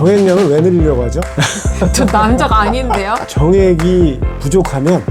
정액량을 왜 늘리려고 하죠? 저 남자가 아닌데요? 정액이 부족하면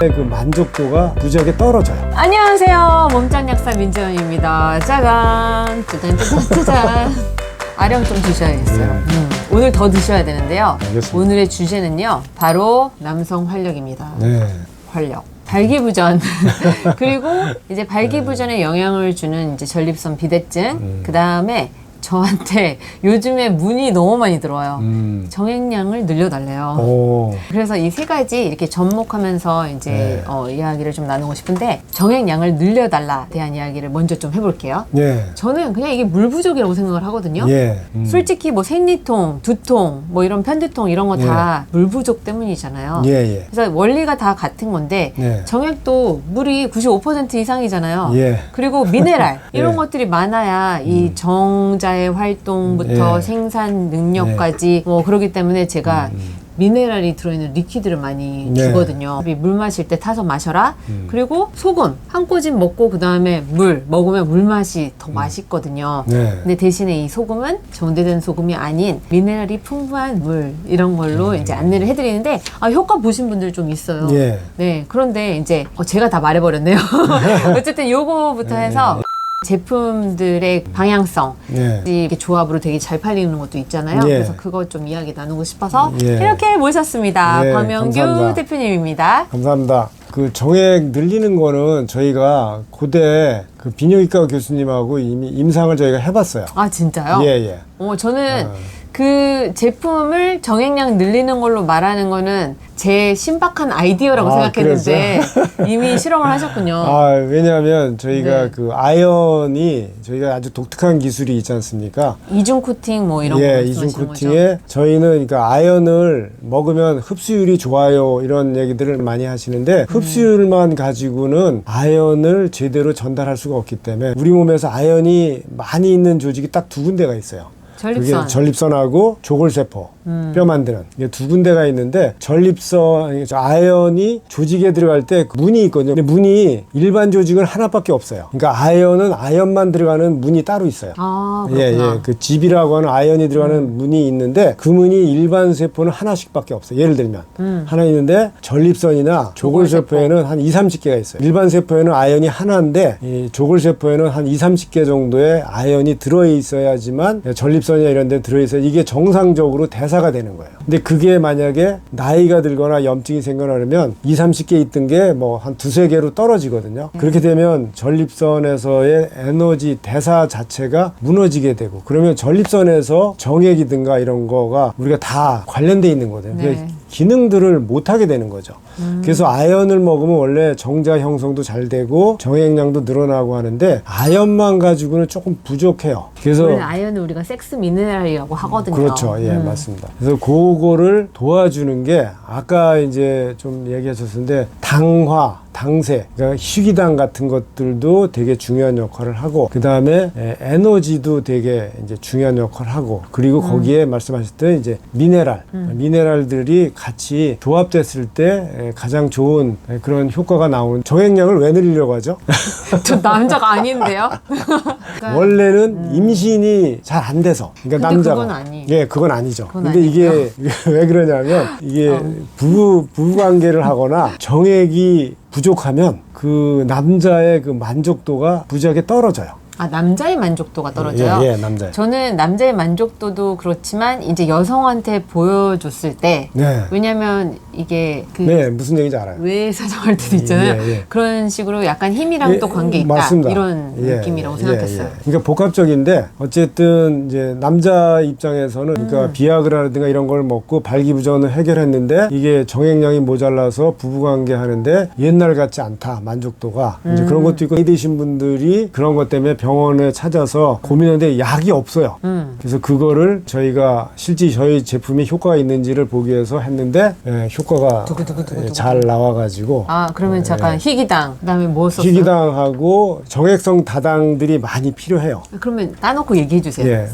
그 만족도가 무지하게 떨어져요. 안녕하세요. 몸짱 약사 민재원입니다. 짜잔, 짜잔, 짜잔, 짜잔. 아령 좀 드셔야겠어요. 음, 오늘 더 드셔야 되는데요. 알겠습니다. 오늘의 주제는요, 바로 남성 활력입니다. 네. 활력. 발기부전. 그리고 이제 발기부전에 영향을 주는 이제 전립선 비대증. 그 다음에 저한테 요즘에 문의 너무 많이 들어와요. 음. 정액량을 늘려달래요. 오. 그래서 이 세 가지 이렇게 접목하면서 이제 네. 어, 이야기를 좀 나누고 싶은데 정액량을 늘려달라 대한 이야기를 먼저 좀 해볼게요. 예. 저는 그냥 이게 물 부족이라고 생각을 하거든요. 예. 음. 솔직히 뭐 생리통, 두통, 뭐 이런 편두통 이런 거 다 물 부족 때문이잖아요. 예, 예. 그래서 원리가 다 같은 건데 네. 정액도 물이 95% 이상이잖아요. 예. 그리고 미네랄 이런 예. 것들이 많아야 이 정자 의 활동부터 예. 생산 능력까지 뭐 그렇기 때문에 제가 미네랄이 들어있는 리퀴드를 많이 음, 네. 음. 주거든요. 물 마실 때 타서 마셔라. 그리고 소금 한 꼬집 먹고 그 다음에 물 먹으면 물 맛이 더 맛있거든요. 음. 네. 근데 대신에 이 소금은 정제된 소금이 아닌 미네랄이 풍부한 물 이런 걸로 이제 안내를 해드리는데 아, 효과 보신 분들 좀 있어요. 음. 예. 네, 그런데 이제 어, 제가 다 말해버렸네요. 어쨌든 요거부터 네. 해서 제품들의 방향성, 예. 이렇게 조합으로 되게 잘 팔리는 것도 있잖아요. 예. 그래서 그거 좀 이야기 나누고 싶어서 예. 이렇게 모셨습니다. 예, 박명규 감사합니다. 대표님입니다. 감사합니다. 그 정액 늘리는 거는 저희가 고대 그 비뇨기과 교수님하고 이미 임상을 저희가 해봤어요. 아 진짜요? 예, 예. 어, 저는 아. 그 제품을 정액량 늘리는 걸로 말하는 거는 제 신박한 아이디어라고 아, 생각했는데 이미 실험을 하셨군요. 아, 왜냐하면 저희가 어. 네. 그 아연이 저희가 아주 독특한 기술이 있지 않습니까? 이중 코팅 뭐 이런 거 예, 이중 말씀하시는 거죠? 코팅에 저희는 그러니까 아연을 먹으면 흡수율이 좋아요 이런 얘기들을 많이 하시는데 흡수율만 가지고는 아연을 제대로 전달할 수가 없기 때문에 우리 몸에서 아연이 많이 있는 조직이 딱 두 군데가 있어요. 전립선. 그게 전립선하고 조골세포 음. 뼈 만드는 이게 두 군데가 있는데 전립선 저 아연이 조직에 들어갈 때 문이 있거든요. 근데 문이 일반 조직은 하나밖에 없어요. 그러니까 아연은 아연만 들어가는 문이 따로 있어요. 아, 예, 그렇구나. 예. 그 집이라고 하는 아연이 들어가는 문이 있는데 그 문이 일반 세포는 하나씩밖에 없어요. 예를 들면 음. 하나 있는데 전립선이나 조골세포에는 한 2, 30개가 있어요. 일반 세포에는 아연이 하나인데 이 조골세포에는 한 2, 30개 정도의 아연이 들어 있어야지만 전립 선이나 이런 데 들어 있어야 이게 정상적으로 대사가 되는 거예요. 근데 그게 만약에 나이가 들거나 염증이 생거나 그러면 2, 30개 있던 게 뭐 한 두세 개로 떨어지거든요. 그렇게 되면 전립선에서의 에너지 대사 자체가 무너지게 되고 그러면 전립선에서 정액이든가 이런 거가 우리가 다 관련돼 있는 거거든요. 네. 기능들을 못 하게 되는 거죠. 그래서 아연을 먹으면 원래 정자 형성도 잘 되고 정액량도 늘어나고 하는데 아연만 가지고는 조금 부족해요. 그래서 원래 아연은 우리가 섹스 미네랄이라고 하거든요. 그렇죠. 예, 음. 맞습니다. 그래서 그거를 도와주는 게 아까 이제 좀 얘기하셨는데 당화, 당세, 그러니까 희귀당 같은 것들도 되게 중요한 역할을 하고 그 다음에 에너지도 되게 이제 중요한 역할을 하고 그리고 음. 거기에 말씀하셨던 이제 미네랄, 미네랄들이 같이 조합됐을 때 에, 가장 좋은 에, 그런 효과가 나오는 정액량을 왜 늘리려고 하죠? 저 남자가 아닌데요? 그러니까 원래는 임신 이 잘 안 돼서. 그러니까 근데 남자가. 그건 아니에요. 예 그건 아니죠. 그건 근데 이게 왜 그러냐면 이게 어. 부부 부부 관계를 하거나 정액이 부족하면 그 남자의 그 만족도가 무지하게 떨어져요 아 남자의 만족도가 떨어져요. 예, 예 남자 저는 남자의 만족도도 그렇지만 이제 여성한테 보여줬을 때 네. 왜냐면 이게 그 네 무슨 얘기인지 알아요 외 사정할 때도 있잖아요. 예, 예. 그런 식으로 약간 힘이랑 예, 또 관계 있다 맞습니다. 이런 예, 느낌이라고 예, 생각했어요. 예, 예. 그러니까 복합적인데 어쨌든 이제 남자 입장에서는 음. 그러니까 비아그라든가 이런 걸 먹고 발기부전을 해결했는데 이게 정액량이 모자라서 부부관계 하는데 옛날 같지 않다 만족도가 이제 음. 그런 것도 있고 나이 드신 분들이 그런 것 때문에 병원에 찾아서 고민하는데 약이 없어요. 음. 그래서 그거를 저희가 실제 저희 제품이 효과가 있는지를 보기 위해서 했는데 예, 효과가 두구두구두구두구. 예, 잘 나와가지고 아 그러면 잠깐 희귀당 그다음에 뭐 썼어요? 예. 희귀당하고 정액성 다당들이 많이 필요해요. 그러면 따놓고 얘기해 주세요. 예.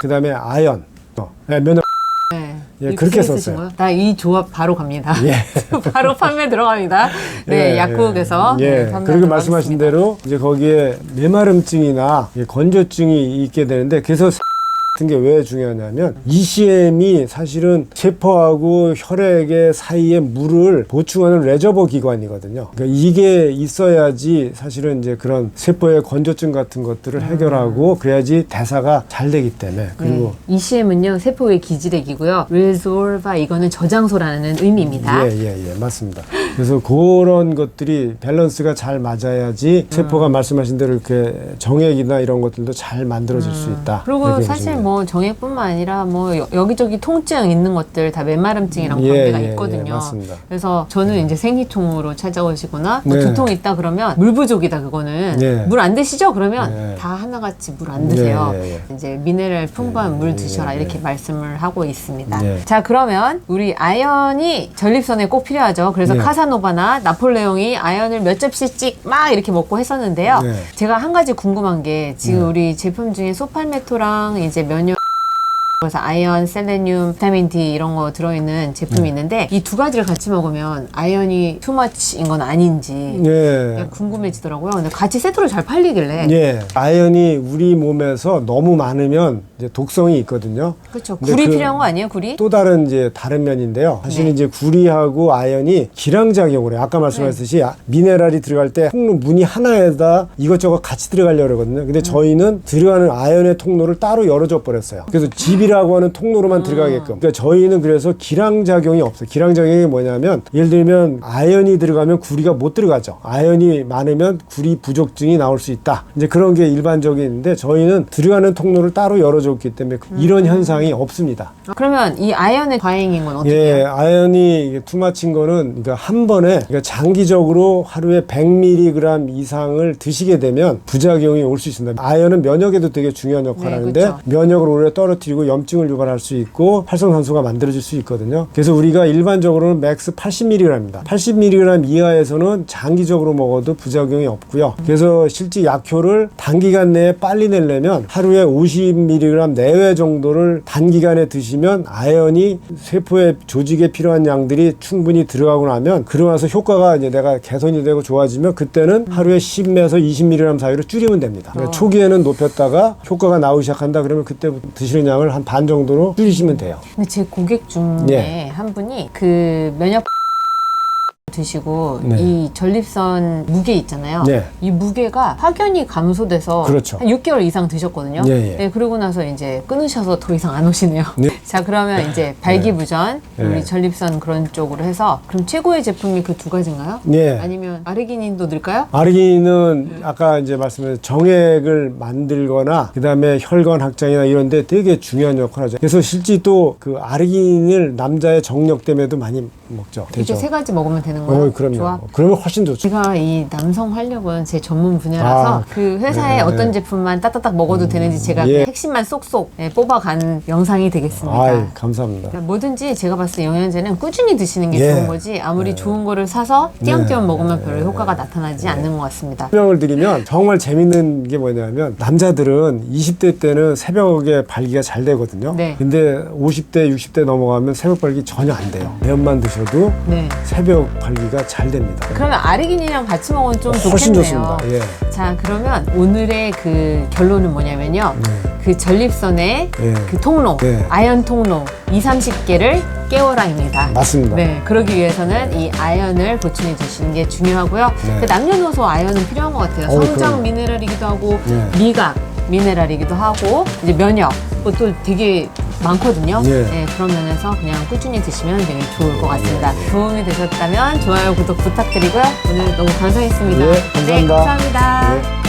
그 다음에 아연, 어, 예, 면역, 네. 예, 그렇게 썼어요. 나 이 조합 바로 갑니다. 예. 바로 판매 들어갑니다. 네, 예, 약국에서 예. 네, 예. 그리고 들어가겠습니다. 말씀하신 대로 이제 거기에 메마름증이나 이 건조증이 있게 되는데 그래서 같은 게 왜 중요하냐면 ECM이 사실은 세포하고 혈액의 사이에 물을 보충하는 레저버 기관이거든요. 그러니까 이게 있어야지 사실은 이제 그런 세포의 건조증 같은 것들을 해결하고 그래야지 대사가 잘 되기 때문에 그리고 네. ECM은요 세포의 기지렉이고요. resolve 이거는 저장소라는 의미입니다. 예, 예, 예, 맞습니다. 그래서 그런 것들이 밸런스가 잘 맞아야지 음. 세포가 말씀하신 대로 이렇게 정액이나 이런 것들도 잘 만들어질 수 있다. 음. 그리고 이렇게 사실 보시면 뭐 정액뿐만 아니라 뭐 여- 여기저기 통증 있는 것들 다 메마름증이랑 예, 관계가 예, 예, 있거든요. 맞습니다. 그래서 저는 이제 생리통으로 찾아오시거나 뭐 네. 두통 있다 그러면 물 부족이다 그거는 예. 물 안 드시죠? 그러면 예. 다 하나같이 물 안 드세요. 예, 예, 예. 이제 미네랄 풍부한 물 드셔라 예, 이렇게 예. 말씀을 하고 있습니다. 예. 자 그러면 우리 아연이 전립선에 꼭 필요하죠. 그래서 네. 카 사노바나 나폴레옹이 아연을 몇 접시씩 막 이렇게 먹고 했었는데요. 네. 제가 한 가지 궁금한 게 지금 우리 제품 중에 소팔메토랑 이제 면역 그래서 아이언, 셀레늄, 비타민 D 이런 거 들어있는 제품이 네. 있는데 이 두 가지를 같이 먹으면 아이언이 투마치인 건 아닌지 예. 궁금해지더라고요. 근데 같이 세트로 잘 팔리길래 예. 아연이 우리 몸에서 너무 많으면 이제 독성이 있거든요. 그렇죠. 굴이 그- 필요한 거 아니에요? 굴이? 또 다른 이제 다른 면인데요. 사실 네. 이제 구리하고 아연이 기량 작용을 해요. 아까 말씀하셨듯이 아- 미네랄이 들어갈 때 통로 문이 하나에다 이것저것 같이 들어가려고 그러거든요. 음. 근데 저희는 들어가는 아연의 통로를 따로 열어줘 버렸어요. 그래서 집이라고 하는 통로로만 들어가게끔. 그러니까 저희는 그래서 기량 작용이 없어요. 기량 작용이 뭐냐면 예를 들면 아연이 들어가면 구리가 못 들어가죠. 아연이 많으면 구리 부족증이 나올 수 있다. 이제 그런 게 일반적인데 저희는 들어가는 통로를 따로 열어 줬기 때문에 이런 현상이 없습니다. 그러면 이 아이언의 과잉인 건 어떻게 예, 해요? 아연이 투마친 거는 그러니까 한 번에 그러니까 장기적으로 하루에 100mg 이상을 드시게 되면 부작용이 올 수 있습니다. 아연은 면역에도 되게 중요한 역할을 네, 하는데 그렇죠. 면역을 오히려 떨어뜨리고 염증을 유발할 수 있고 활성산소가 만들어질 수 있거든요. 그래서 우리가 일반적으로는 맥스 80mg입니다. 80mg 이하에서는 장기적으로 먹어도 부작용이 없고요. 그래서 실제 약효를 단기간 내에 빨리 내려면 하루에 50mg 내외 정도를 단기간에 드시면 아연이 세포의 조직에 필요한 양들이 충분히 들어가고 나면 그러고 나서 효과가 이제 내가 개선이 되고 좋아지면 그때는 하루에 10에서 20mg 사이로 줄이면 됩니다. 그러니까 어. 초기에는 높였다가 효과가 나오기 시작한다 그러면 그때부터 드시는 양을 한 반 정도로 줄이시면 돼요. 근데 제 고객 중에 예. 한 분이 그 면역 드시고 네. 이 전립선 무게 있잖아요. 네. 이 무게가 확연히 감소돼서 그렇죠. 한 6개월 이상 드셨거든요. 예, 예. 네, 그러고 나서 이제 끊으셔서 더 이상 안 오시네요. 네. 자, 그러면 이제 발기부전, 네. 우리 전립선 그런 쪽으로 해서 그럼 최고의 제품이 그 두 가지인가요? 네. 아니면 아르기닌도 넣을까요? 아르기닌은 아까 이제 말씀드린 정액을 만들거나 그다음에 혈관 확장이나 이런 데 되게 중요한 역할을 하죠. 그래서 실제 또 그 아르기닌을 남자의 정력 때문에도 많이 먹죠. 이렇게 되죠. 세 가지 먹으면 되는 거예요? 어, 그럼요. 좋아. 그러면 훨씬 좋죠. 제가 이 남성 활력은 제 전문 분야라서 아, 그 회사에 네. 어떤 제품만 따따딱 먹어도 되는지 제가 예. 그 핵심만 쏙쏙 예, 뽑아간 영상이 되겠습니다. 아이, 감사합니다. 그러니까 뭐든지 제가 봤을 때 영양제는 꾸준히 드시는 게 예. 좋은 거지 아무리 좋은 거를 사서 띄엄띄엄 먹으면 별로 효과가 나타나지 않는 것 같습니다. 설명을 드리면 정말 재밌는 게 뭐냐면 남자들은 20대 때는 새벽에 발기가 잘 되거든요. 네. 근데 50대, 60대 넘어가면 새벽 발기 전혀 안 돼요. 면만 드셔도 네. 새벽 발기 가 잘 됩니다. 그러면 아르기닌이랑 같이 먹으면 좀 훨씬 좋겠네요. 좋습니다. 예. 자 그러면 오늘의 그 결론은 뭐냐면요. 그 전립선의 예. 그 통로, 네. 아연 통로 2, 30개를 깨워라입니다. 맞습니다. 네, 그러기 위해서는 이 아연을 보충해 주시는 게 중요하고요. 네. 근데 남녀노소 아연은 필요한 것 같아요. 어, 성장 그럼요. 미네랄이기도 하고 네. 미각 미네랄이기도 하고 이제 면역 그것도 되게 많거든요. 네. 네, 그런 면에서 그냥 꾸준히 드시면 되게 좋을 것 같습니다. 도움이 되셨다면 좋아요, 구독 부탁드리고요. 오늘 너무 감사했습니다. 네, 감사합니다. 네, 감사합니다. 네.